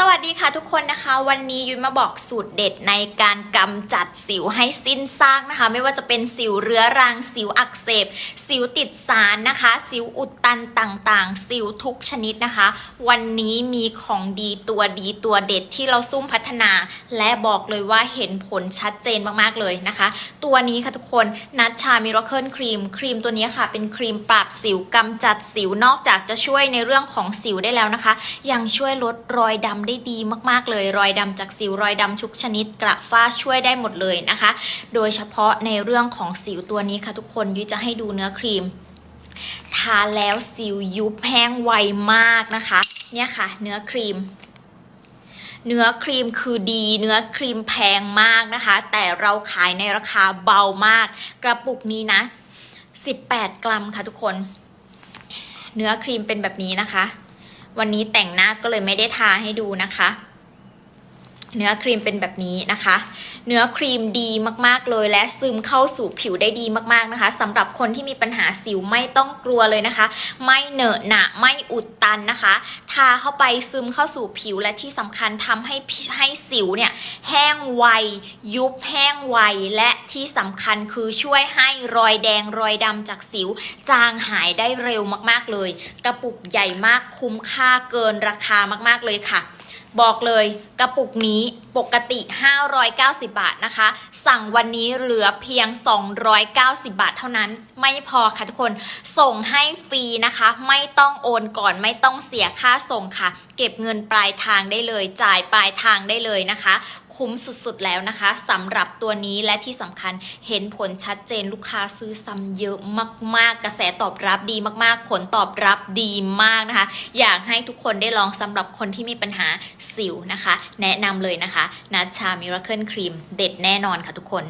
สวัสดีค่ะทุกคนนะคะ วันนี้ยุ้ยมาบอกสูตรเด็ดในการกำจัดสิวให้สิ้นซากนะคะ ไม่ว่าจะเป็นสิวเรื้อรังสิวอักเสบ สิวติดสารนะคะ สิวอุดตันต่างๆ สิวทุกชนิดนะคะ วันนี้มีของดีตัวดีตัวเด็ดที่เราซุ่มพัฒนา และบอกเลยว่าเห็นผลชัดเจนมากๆเลยนะคะ ตัวนี้ค่ะทุกคนนัชชามิราเคิลครีมครีมตัวนี้ค่ะ เป็นครีมปราบสิวกำจัดสิวนอกจากจะช่วยในเรื่องของสิวได้แล้วนะคะ ยังช่วยลดรอยดำได้ดีมากๆเลย รอยดำจากสิวรอยดำทุกชนิดกระฝ้าช่วยได้หมดเลยนะคะ โดยเฉพาะในเรื่องของสิวตัวนี้ค่ะทุกคนยุ้ยจะให้ดูเนื้อครีม ทาแล้วสิวยุบแห้งไวมากนะคะ เนี่ยค่ะ เนื้อครีมเนื้อครีมคือดี เนื้อครีมแพงมากนะคะ แต่เราขายในราคาเบามาก กระปุกนี้นะ 18 กรัมค่ะทุกคน เนื้อครีมเป็นแบบนี้นะคะ วันนี้แต่งหน้าก็เลยไม่ได้ทาให้ดูนะคะ เนื้อครีมเป็นแบบนี้นะคะ เนื้อครีมดีมากๆเลย และซึมเข้าสู่ผิวได้ดีมากๆนะคะสำหรับคนที่มีปัญหาสิวไม่ต้องกลัวเลยนะคะ ไม่เหนอะหนะไม่อุดตันนะคะ ทาเข้าไปซึมเข้าสู่ผิวและที่สำคัญทำให้ให้สิวเนี่ยแห้งไว ยุบแห้งไว และที่สำคัญคือช่วยให้รอยแดงรอยดำจากสิว จางหายได้เร็วมากๆเลย กระปุกใหญ่มากคุ้มค่าเกินราคามากๆเลยค่ะ บอกเลยกระปุกนี้ปกติ 590 บาทนะคะ สั่งวันนี้เหลือเพียง 290 บาทเท่านั้น ไม่พอค่ะทุกคน ส่งให้ฟรีนะคะ ไม่ต้องโอนก่อน ไม่ต้องเสียค่าส่งค่ะ เก็บเงินปลายทางได้เลย จ่ายปลายทางได้เลยนะคะ คุ้มสุดๆแล้วนะคะสำหรับตัวนี้และที่สำคัญเห็นผลชัดเจนลูกค้าซื้อซ้ำเยอะมาก ๆ กระแสตอบรับดีมากๆ ผลตอบรับดีมากนะคะ อยากให้ทุกคนได้ลองสำหรับคนที่มีปัญหาสิวนะคะ แนะนำเลเลยนะคะนัชชามิราเคิลครีมเด็ดแน่นอนค่ะทุกคน